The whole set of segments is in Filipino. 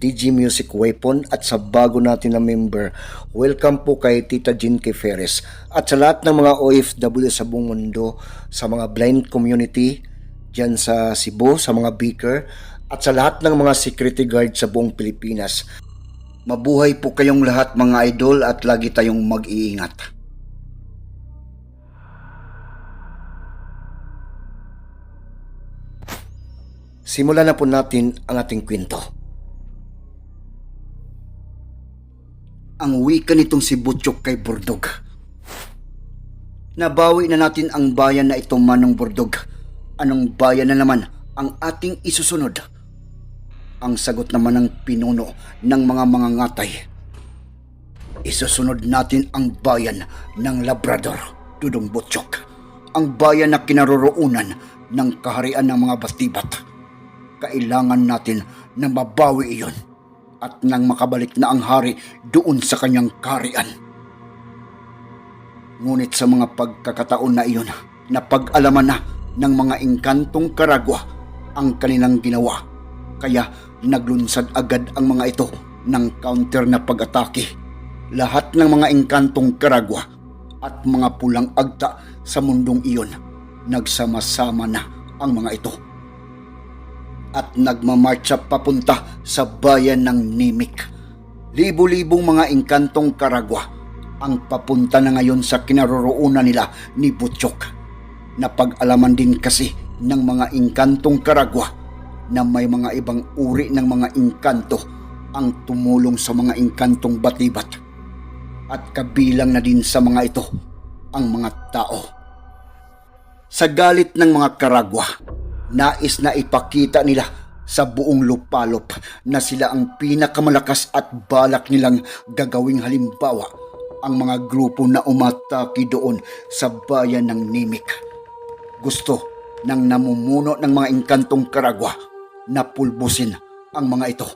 DG Music Weapon at sa bago natin na member, welcome po kay Tita K. Ferres at sa lahat ng mga OFW sa buong mundo, sa mga blind community dyan sa Cebu, sa mga beaker at sa lahat ng mga security guard sa buong Pilipinas. Mabuhay po kayong lahat mga idol at lagi tayong mag-iingat. Simulan na po natin ang ating kwento. Ang wika nitong si Butchok kay Burdog. Nabawi na natin ang bayan na ito manong Burdog. Anong bayan na naman ang ating isusunod? Ang sagot naman ng pinuno ng mga mga ngatay. Isusunod natin ang bayan ng Labrador, Dudong Butchok. Ang bayan na kinaroroonan ng kaharian ng mga bastibat. Kailangan natin na mabawi iyon at nang makabalik na ang hari doon sa kanyang karian. Ngunit sa mga pagkakataon na iyon, napag-alaman na ng mga engkantong karagwa ang kanilang ginawa. Kaya naglunsad agad ang mga ito ng counter na pag-atake. Lahat ng mga engkantong karagwa at mga pulang agta sa mundong iyon, nagsama-sama na ang mga ito at nagmamarcha papunta sa bayan ng Nimik. Libo-libong mga engkantong karagwa ang papunta na ngayon sa kinaroroonan nila ni Butchok. Napag-alaman din kasi ng mga engkantong karagwa na may mga ibang uri ng mga engkanto ang tumulong sa mga engkantong batibat. At kabilang na din sa mga ito ang mga tao. Sa galit ng mga karagwa, nais na ipakita nila sa buong lupalop na sila ang pinakamalakas at balak nilang gagawing halimbawa ang mga grupo na umatake doon sa bayan ng Nimik. Gusto ng namumuno ng mga engkantong karagwa na pulbusin ang mga ito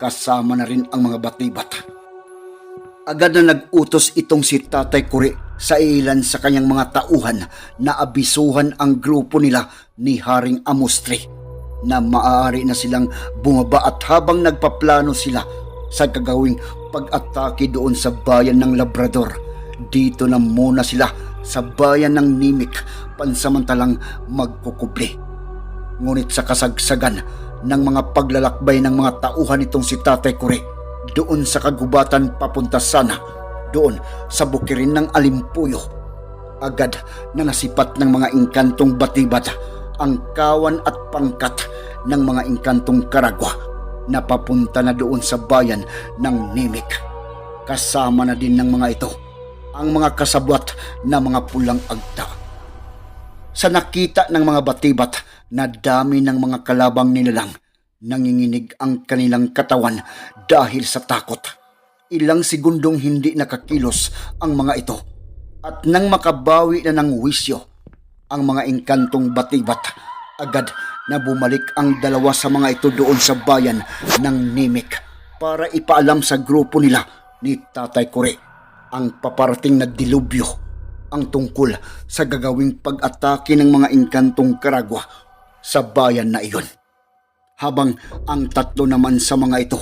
kasama na rin ang mga batibat. Agad na nag-utos itong si Tatay Kuri sa ilan sa kanyang mga tauhan na abisuhan ang grupo nila ni Haring Amustri na maaari na silang bumaba at habang nagpaplano sila sa gagawing pag-atake doon sa bayan ng Labrador. Dito na muna sila sa bayan ng Nimik pansamantalang magkukubli. Ngunit sa kasagsagan ng mga paglalakbay ng mga tauhan nitong si Tatay Kure doon sa kagubatan papunta sana doon sa bukirin ng Alimpuyo. Agad na nasipat ng mga engkantong batibat ang kawan at pangkat ng mga engkantong karagwa na papunta na doon sa bayan ng Nimik. Kasama na din ng mga ito ang mga kasabwat na mga pulang agta. Sa nakita ng mga batibat na dami ng mga kalabang nilalang, nanginginig ang kanilang katawan dahil sa takot. Ilang segundong hindi nakakilos ang mga ito at nang makabawi na ng wisyo ang mga engkantong batibat, agad na bumalik ang dalawa sa mga ito doon sa bayan ng Nimik para ipaalam sa grupo nila ni Tatay Kure ang paparating na dilubyo ang tungkol sa gagawing pag-atake ng mga engkantong karagwa sa bayan na iyon. Habang ang tatlo naman sa mga ito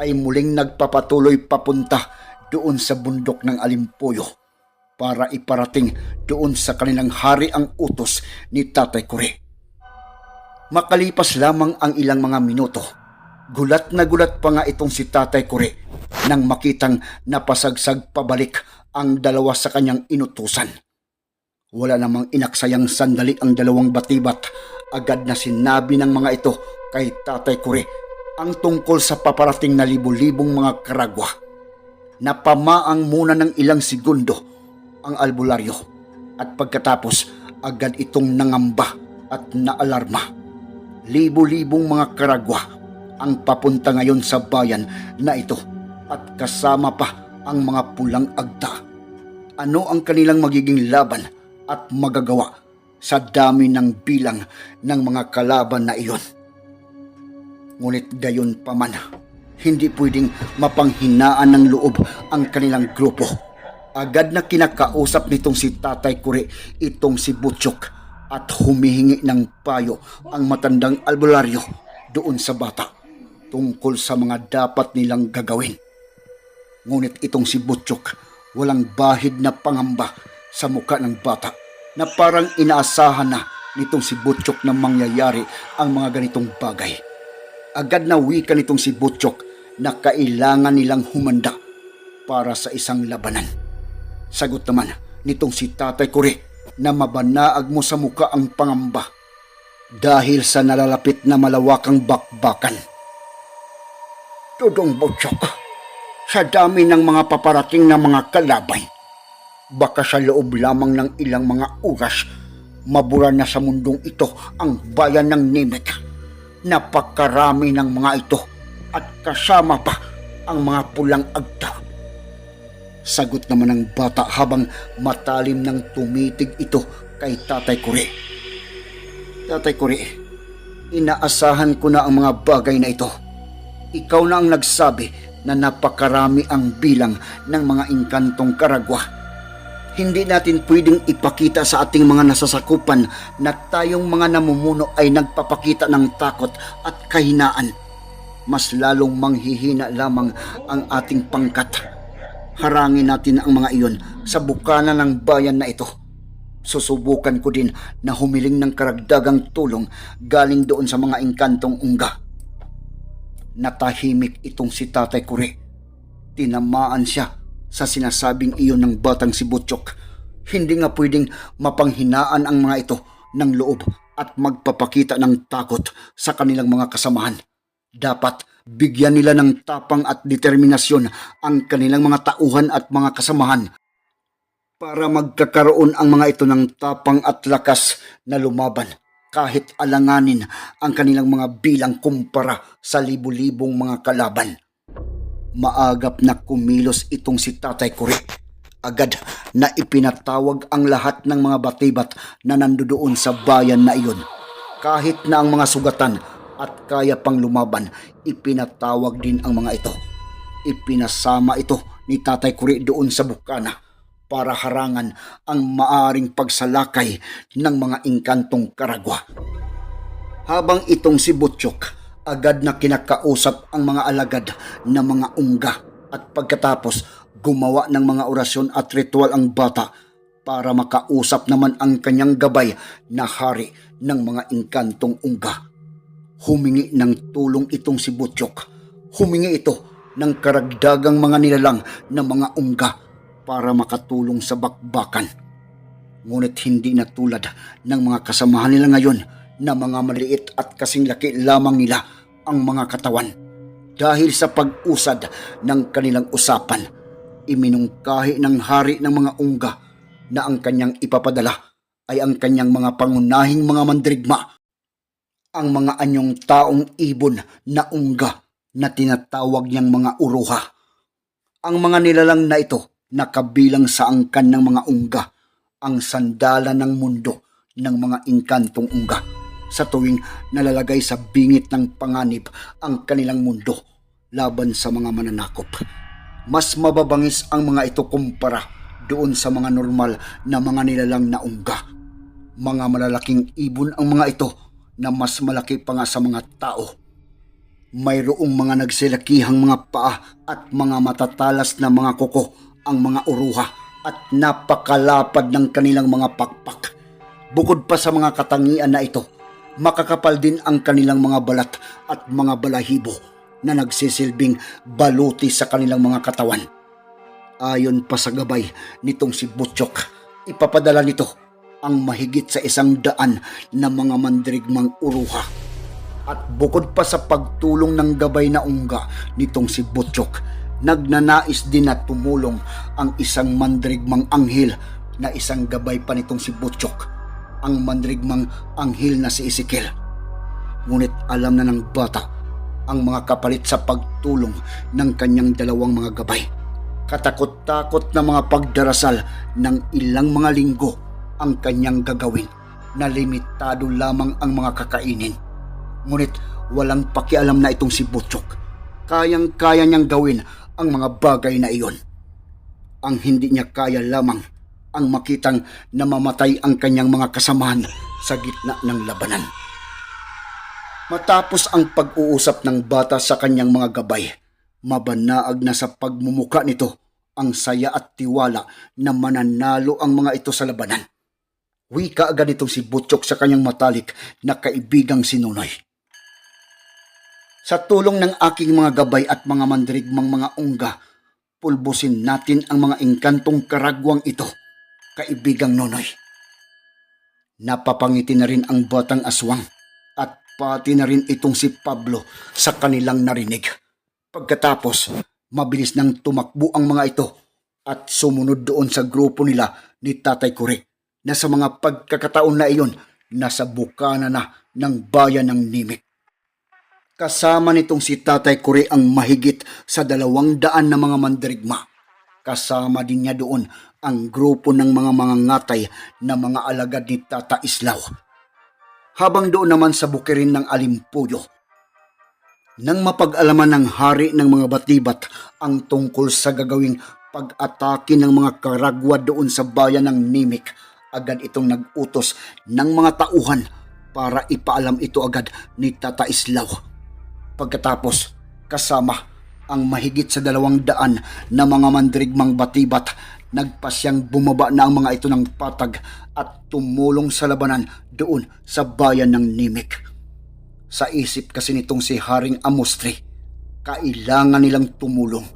ay muling nagpapatuloy papunta doon sa bundok ng Alimpuyo para iparating doon sa kanilang hari ang utos ni Tatay Kure. Makalipas lamang ang ilang mga minuto, gulat na gulat pa nga itong si Tatay Kure nang makitang napasagsag pabalik ang dalawa sa kanyang inutusan. Wala namang inaksayang sandali ang dalawang batibat. Agad na sinabi ng mga ito kay Tatay Kure ang tungkol sa paparating na libu-libong mga karagwa. Napamaang muna ng ilang segundo ang albularyo at pagkatapos agad itong nangamba at naalarma. Libo-libong mga karagwa ang papunta ngayon sa bayan na ito at kasama pa ang mga pulang agta. ano ang kanilang magiging laban at magagawa sa dami ng bilang ng mga kalaban na iyon. Ngunit gayon pa man, hindi pwedeng mapanghinaan ng loob ang kanilang grupo. Agad na kinakausap nitong si Tatay Kuri itong si Butchok at humihingi ng payo ang matandang albularyo doon sa bata tungkol sa mga dapat nilang gagawin. Ngunit itong si Butchok, walang bahid na pangamba sa muka ng bata na parang inaasahan na nitong si Butchok na mangyayari ang mga ganitong bagay. Agad na wika nitong si Butchok na kailangan nilang humanda para sa isang labanan. Sagot naman nitong si Tatay Kuri na mabanaag mo sa muka ang pangamba dahil sa nalalapit na malawakang bakbakan. Tudong Butchok, sa dami ng mga paparating na mga kalabay, baka sa loob lamang ng ilang mga oras, mabura na sa mundong ito ang bayan ng Nimek. Napakarami ng mga ito at kasama pa ang mga pulang agta. Sagot naman ng bata habang matalim ng tumitig ito kay Tatay Kuri. Tatay Kuri, inaasahan ko na ang mga bagay na ito. Ikaw na ang nagsabi na napakarami ang bilang ng mga inkantong karagwa. Hindi natin pwedeng ipakita sa ating mga nasasakupan na tayong mga namumuno ay nagpapakita ng takot at kahinaan. Mas lalong manghihina lamang ang ating pangkat. Harangin natin ang mga iyon sa bukana ng bayan na ito. Susubukan ko din na humiling ng karagdagang tulong galing doon sa mga inkantong ungga. Natahimik itong si Tatay Kuri. Tinamaan siya sa sinasabing iyon ng batang si Butchok. Hindi nga pwedeng mapanghinaan ang mga ito ng loob at magpapakita ng takot sa kanilang mga kasamahan. Dapat bigyan nila ng tapang at determinasyon ang kanilang mga tauhan at mga kasamahan para magkakaroon ang mga ito ng tapang at lakas na lumaban kahit alanganin ang kanilang mga bilang kumpara sa libu-libong mga kalaban. Maagap na kumilos itong si Tatay Kuri. Agad na ipinatawag ang lahat ng mga batibat na nandoon sa bayan na iyon. Kahit na ang mga sugatan at kaya pang lumaban, ipinatawag din ang mga ito. Ipinasama ito ni Tatay Kuri doon sa bukana para harangan ang maaring pagsalakay ng mga inkantong karagwa. Habang itong si Butchok, agad na kinakausap ang mga alagad na mga ungga at pagkatapos gumawa ng mga orasyon at ritual ang bata para makausap naman ang kanyang gabay na hari ng mga inkantong ungga. Humingi ng tulong itong si Butchok. Humingi ito ng karagdagang mga nilalang na mga ungga para makatulong sa bakbakan. Ngunit hindi na tulad ng mga kasamahan nila ngayon na mga maliit at kasing laki lamang nila ang mga katawan. Dahil sa pag-usad ng kanilang usapan, iminungkahi ng hari ng mga ungga na ang kanyang ipapadala ay ang kanyang mga pangunahing mga mandrigma, ang mga anyong taong ibon na ungga na tinatawag niyang mga uruha. Ang mga nilalang na ito nakabilang sa angkan ng mga ungga, ang sandala ng mundo ng mga inkantong ungga sa tuwing nalalagay sa bingit ng panganib ang kanilang mundo laban sa mga mananakop. Mas mababangis ang mga ito kumpara doon sa mga normal na mga nilalang na ungga. Mga malalaking ibon ang mga ito na mas malaki pa nga sa mga tao. Mayroong mga nagsilakihang mga paa at mga matatalas na mga kuko ang mga uruha at napakalapad ng kanilang mga pakpak. Bukod pa sa mga katangian na ito, makakapal din ang kanilang mga balat at mga balahibo na nagsisilbing baluti sa kanilang mga katawan. Ayon pa sa gabay nitong si Butchok, ipapadala nito ang mahigit sa isang daan na mga mandrigmang uruha. At bukod pa sa pagtulong ng gabay na ungga nitong si Butchok, nagnanais din na tumulong ang isang mandrigmang anghel na isang gabay pa nitong si Butchok, ang mandrigmang anghel na si Ezekiel. Ngunit alam na ng bata ang mga kapalit sa pagtulong ng kanyang dalawang mga gabay. Katakot-takot na mga pagdarasal ng ilang mga linggo ang kanyang gagawin na limitado lamang ang mga kakainin. Ngunit walang pakialam na itong si Butchok. Kayang-kaya niyang gawin ang mga bagay na iyon. Ang hindi niya kaya lamang ang makitang namamatay ang kanyang mga kasamahan sa gitna ng labanan. Matapos ang pag-uusap ng bata sa kanyang mga gabay, mabanaag na sa pagmumuka nito ang saya at tiwala na mananalo ang mga ito sa labanan. Wika agad itong si Butchok sa kanyang matalik na kaibigang si Nunoy. Sa tulong ng aking mga gabay at mga mandirigmang mga ungga, pulbusin natin ang mga engkantong karagwang ito, kaibigang Nonoy. Napapangiti na rin ang batang aswang at pati na rin itong si Pablo sa kanilang narinig. Pagkatapos, mabilis nang tumakbo ang mga ito at sumunod doon sa grupo nila ni Tatay Kuri na sa mga pagkakataon na iyon nasa bukana na ng bayan ng Nimik. Kasama nitong si Tatay Kuri ang mahigit sa dalawang daan na mga mandirigma. Kasama din niya doon ang grupo ng mga mangangatay na mga alagad ni Tata Islaw. Habang doon naman sa bukirin ng Alimpuyo, nang mapag-alaman ng hari ng mga batibat ang tungkol sa gagawing pag-atake ng mga karagwa doon sa bayan ng Nimik, agad itong nag-utos ng mga tauhan para ipaalam ito agad ni Tata Islaw. Pagkatapos, kasama ang mahigit sa dalawang daan na mga mandrigmang batibat, nagpasyang bumaba na ang mga ito ng patag at tumulong sa labanan doon sa bayan ng Nimik. Sa isip kasi nitong si Haring Amostri, kailangan nilang tumulong.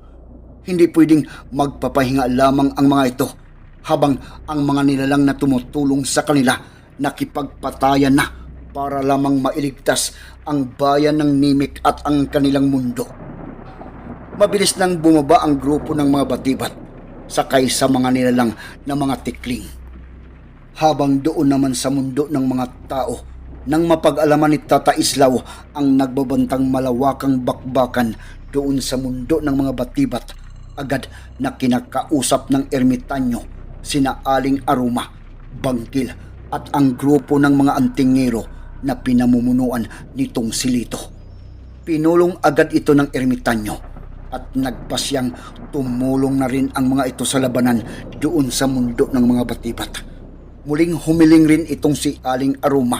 Hindi pwedeng magpapahinga lamang ang mga ito habang ang mga nilalang na tumutulong sa kanila nakipagpatayan na para lamang mailigtas ang bayan ng Nimik at ang kanilang mundo. Mabilis nang bumaba ang grupo ng mga batibat sakay sa mga nilalang na mga tikling. Habang doon naman sa mundo ng mga tao, nang mapag-alaman ni Tata Islaw ang nagbabantang malawakang bakbakan doon sa mundo ng mga batibat, agad na kinakausap ng ermitanyo sina Aling Aruma, Bangkil at ang grupo ng mga antingero na pinamumunuan nitong silito. Pinulong agad ito ng ermitanyo at nagpasyang tumulong na rin ang mga ito sa labanan doon sa mundo ng mga batibat. Muling humiling rin itong si Aling Aruma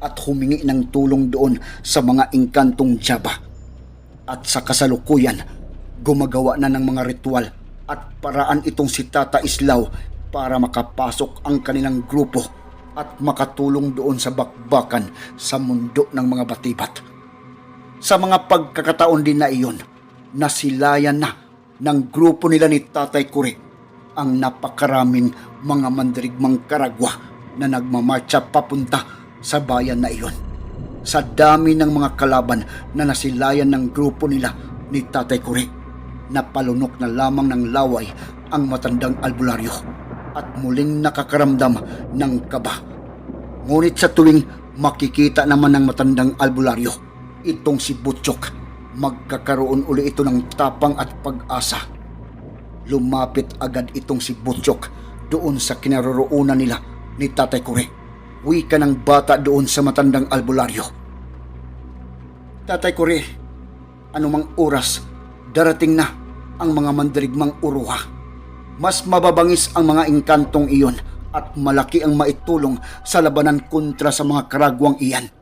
at humingi ng tulong doon sa mga engkantong Java. At sa kasalukuyan, gumagawa na ng mga ritual at paraan itong si Tata Islaw para makapasok ang kanilang grupo at makatulong doon sa bakbakan sa mundo ng mga batibat. Sa mga pagkakataon din na iyon, nasilayan na ng grupo nila ni Tatay Kuri ang napakaraming mga mandirigmang karagwa na nagmamarcha papunta sa bayan na iyon. Sa dami ng mga kalaban na nasilayan ng grupo nila ni Tatay Kuri, napalunok na lamang ng laway ang matandang albularyo at muling nakakaramdam ng kaba. Ngunit sa tuwing makikita naman ng matandang albularyo, itong si Butchok, magkakaroon uli ito ng tapang at pag-asa. Lumapit agad itong si Butchok doon sa kinaroroonan nila ni Tatay Kure. Wika ng bata doon sa matandang albularyo. Tatay Kure, anumang oras, darating na ang mga mandirigmang uruha. Mas mababangis ang mga engkantong iyon at malaki ang maitulong sa labanan kontra sa mga karagwang iyan.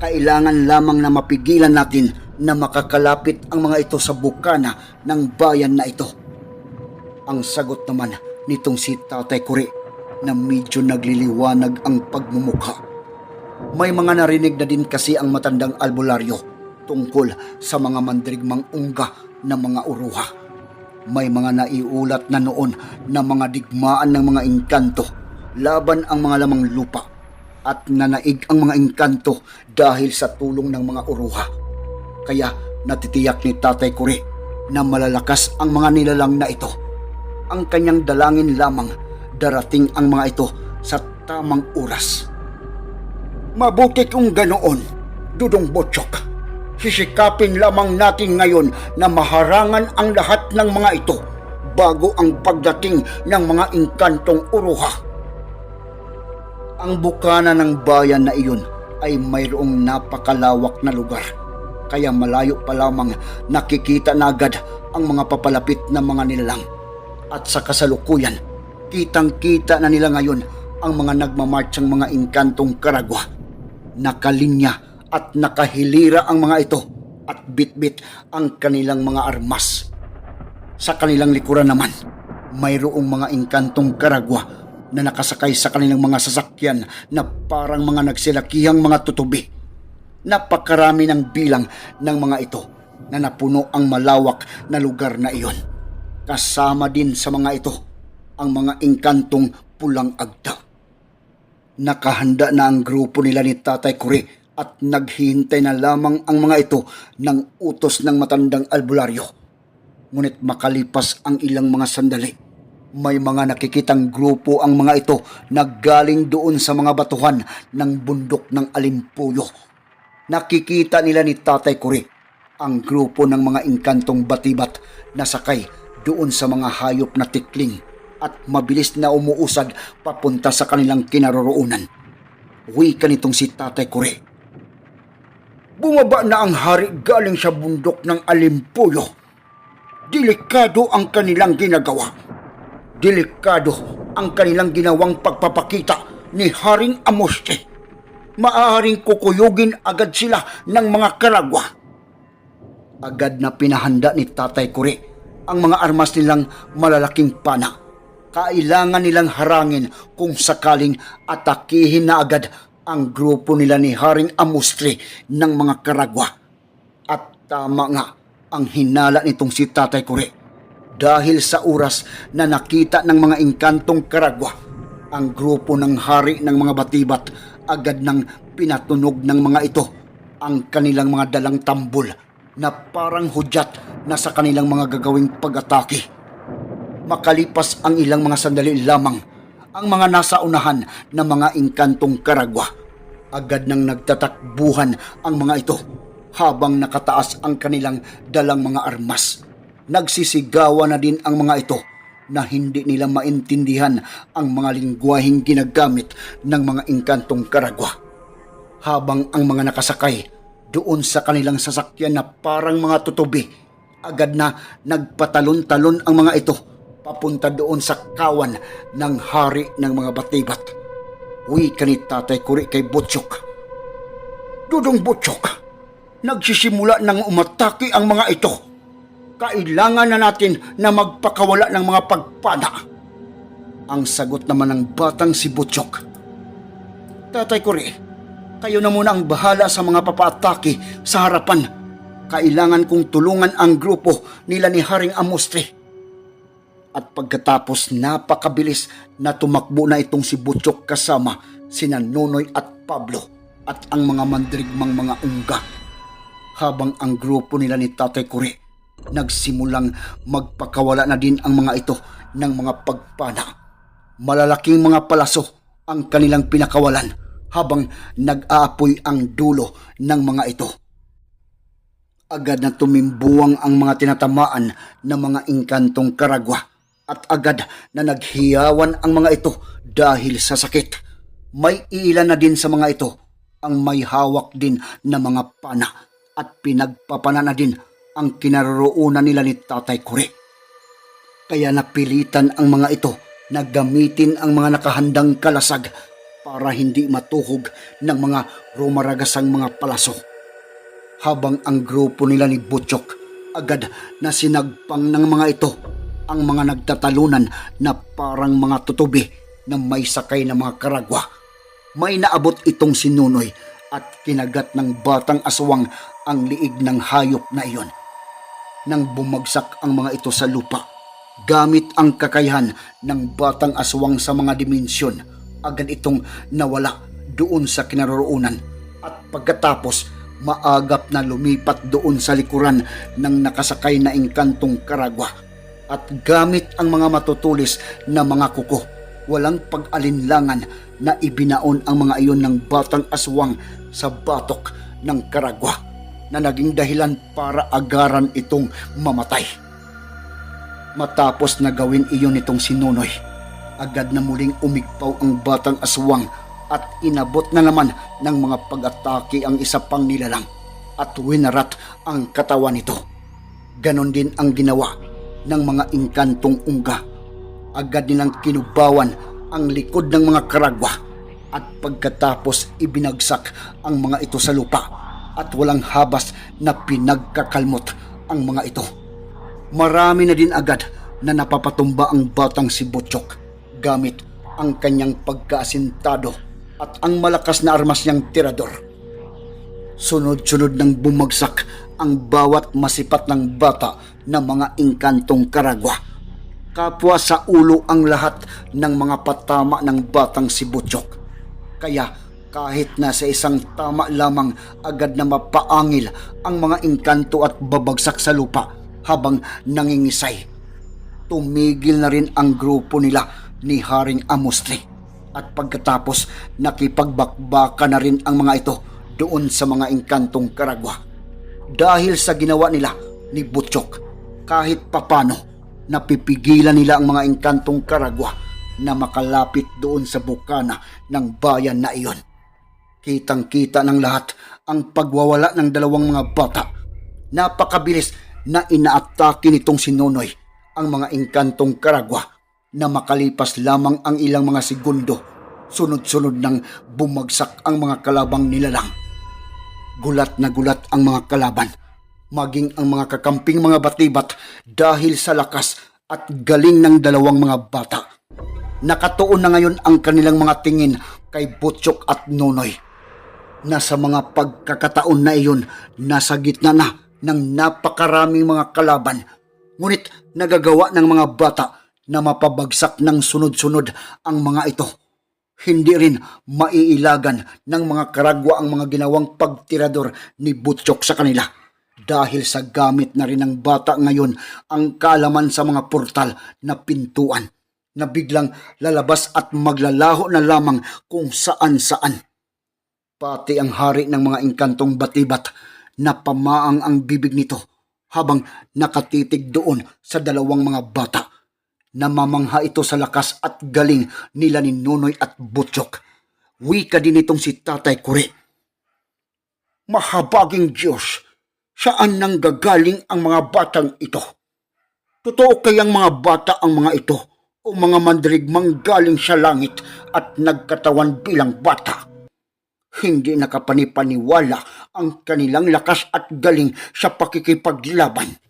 Kailangan lamang na mapigilan natin na makakalapit ang mga ito sa bukana ng bayan na ito. Ang sagot naman nitong si Tatay Kuri na medyo nagliliwanag ang pagmumukha. May mga narinig na din kasi ang matandang albularyo tungkol sa mga mandrigmang ungga na mga uruha. May mga naiulat na noon na mga digmaan ng mga engkanto laban ang mga lamang lupa at nanaig ang mga engkanto dahil sa tulong ng mga uruha. Kaya natitiyak ni Tatay Kuri na malalakas ang mga nilalang na ito. Ang kanyang dalangin lamang darating ang mga ito sa tamang oras. Mabuti kung ganoon, Dudong Botchok. Sisikapin lamang natin ngayon na maharangan ang lahat ng mga ito bago ang pagdating ng mga inkantong uruha. Ang bukana ng bayan na iyon ay mayroong napakalawak na lugar. Kaya malayo pa lamang nakikita na agad ang mga papalapit na mga nilalang. At sa kasalukuyan, kitang-kita na nila ngayon ang mga nagmamarchang mga inkantong karagwa. Nakalinya at nakahilira ang mga ito at bitbit ang kanilang mga armas. Sa kanilang likuran naman, mayroong mga inkantong karagwa na nakasakay sa kanilang mga sasakyan na parang mga nagsilakihang mga tutubi. Napakarami ng bilang ng mga ito na napuno ang malawak na lugar na iyon. Kasama din sa mga ito ang mga inkantong pulang agta. Nakahanda na ang grupo nila ni Tatay Kuri at naghihintay na lamang ang mga ito ng utos ng matandang albularyo. Ngunit makalipas ang ilang mga sandali, may mga nakikitang grupo ang mga ito na galing doon sa mga batuhan ng bundok ng Alimpuyo. Nakikita nila ni Tatay Kuri ang grupo ng mga inkantong batibat na sakay doon sa mga hayop na tikling at mabilis na umuusad papunta sa kanilang kinaroroonan. Wika nitong si Tatay Kuri. Bumaba na ang hari galing sa bundok ng Alimpuyo. Delikado ang kanilang ginagawa. Delikado ang kanilang ginawang pagpapakita ni Haring Amoste. Maaaring kukuyugin agad sila ng mga karagwa. Agad na pinahanda ni Tatay Kuri ang mga armas nilang malalaking pana. Kailangan nilang harangin kung sakaling atakihin na agad ang grupo nila ni Haring Amustri ng mga karagwa. At tama nga ang hinala nitong si Tatay Kuri dahil sa oras na nakita ng mga inkantong karagwa ang grupo ng hari ng mga batibat agad nang pinatunog ng mga ito ang kanilang mga dalang tambol na parang hudyat na sa kanilang mga gagawing pag-atake. Makalipas ang ilang mga sandali lamang, ang mga nasa unahan ng mga inkantong karagwa. Agad nang nagtatakbuhan ang mga ito habang nakataas ang kanilang dalang mga armas. Nagsisigawan na din ang mga ito na hindi nila maintindihan ang mga lingwaheng ginagamit ng mga inkantong karagwa. Habang ang mga nakasakay doon sa kanilang sasakyan na parang mga tutubi, agad na nagpatalon-talon ang mga ito papunta doon sa kawan ng hari ng mga batibat. Uwi ka ni Tatay Kuri kay Butchok. Dudong Butchok, nagsisimula ng umatake ang mga ito. Kailangan na natin na magpakawala ng mga pagpana. Ang sagot naman ng batang si Butchok. Tatay Kuri, kayo na muna ang bahala sa mga papaatake sa harapan. Kailangan kong tulungan ang grupo nila ni Haring Amustri. At pagkatapos napakabilis na tumakbo na itong si Butchok kasama sina Nonoy at Pablo at ang mga mandrigmang mga ungga. Habang ang grupo nila ni Tatay Kuri nagsimulang magpakawala na din ang mga ito ng mga pagpana. Malalaking mga palaso ang kanilang pinakawalan habang nag-aapoy ang dulo ng mga ito. Agad na tumimbuwang ang mga tinatamaan ng mga inkantong karagwa at agad na naghiyawan ang mga ito dahil sa sakit. May ilan na din sa mga ito ang may hawak din na mga pana at pinagpapana na din ang kinaroroonan nila ni Tatay Kuri. Kaya napilitan ang mga ito na gamitin ang mga nakahandang kalasag para hindi matuhog ng mga rumaragasang mga palaso. Habang ang grupo nila ni Butchok agad na sinagpang ng mga ito ang mga nagtatalunan na parang mga tutubi na may sakay na mga karagwa. May naabot itong sinunoy at kinagat ng batang aswang ang liig ng hayop na iyon. Nang bumagsak ang mga ito sa lupa, gamit ang kakayahan ng batang aswang sa mga dimensyon, agad itong nawala doon sa kinaroroonan. At pagkatapos maagap na lumipat doon sa likuran ng nakasakay na engkantong karagwa. At gamit ang mga matutulis na mga kuko walang pag-alinlangan na ibinaon ang mga iyon ng batang aswang sa batok ng karagwa. Na naging dahilan para agaran itong mamatay. Matapos na gawin iyon nitong si Nonoy, agad na muling umigpaw ang batang aswang at inabot na naman ng mga pag-atake ang isa pang nilalang at winarat ang katawan nito. Ganon din ang ginawa ng mga inkantong ungga. Agad nilang kinubawan ang likod ng mga karagwa at pagkatapos ibinagsak ang mga ito sa lupa at walang habas na pinagkakalmot ang mga ito. Marami na din agad na napapatumba ang batang si Butchok gamit ang kanyang pagkaasintado at ang malakas na armas niyang tirador. Sunod-sunod nang bumagsak ang bawat masipat ng bata na mga inkantong karagwa. Kapwa sa ulo ang lahat ng mga patama ng batang si Butchok. Kaya kahit na sa isang tama lamang agad na mapaangil ang mga inkanto at babagsak sa lupa habang nangingisay. Tumigil na rin ang grupo nila ni Haring Amustri at pagkatapos nakipagbakbaka na rin ang mga ito doon sa mga inkantong karagwa. Dahil sa ginawa nila ni Butchok, kahit papano napipigilan nila ang mga inkantong karagwa na makalapit doon sa bukana ng bayan na iyon. Kitang-kita ng lahat ang pagwawala ng dalawang mga bata. Napakabilis na inaatake nitong si Nonoy ang mga inkantong karagwa na makalipas lamang ang ilang mga segundo, sunod-sunod nang bumagsak ang mga kalabang nilalang. Gulat na gulat ang mga kalaban, maging ang mga kakamping mga batibat dahil sa lakas at galing ng dalawang mga bata. Nakatuon na ngayon ang kanilang mga tingin kay Butchok at Nonoy na sa mga pagkakataon na iyon nasa gitna na ng napakaraming mga kalaban. Ngunit nagagawa ng mga bata na mapabagsak ng sunod-sunod ang mga ito. Hindi rin maiilagan ng mga karagwa ang mga ginawang pagtirador ni Butchok sa kanila dahil sa gamit na rin ng bata ngayon ang kalaman sa mga portal na pintuan na biglang lalabas at maglalaho na lamang kung saan-saan pati ang hari ng mga inkantong batibat na pamaang ang bibig nito habang nakatitig doon sa dalawang mga bata. Namamangha ito sa lakas at galing nila ni Nonoy at Butchok. Wika din itong si Tatay Kuri. Mahabaging Diyos, saan nang gagaling ang mga batang ito? Totoo kayang mga bata ang mga ito o mga mandirigmang galing sa langit at nagkatawan bilang bata? Hindi nakapanipaniwala ang kanilang lakas at galing sa pakikipaglaban.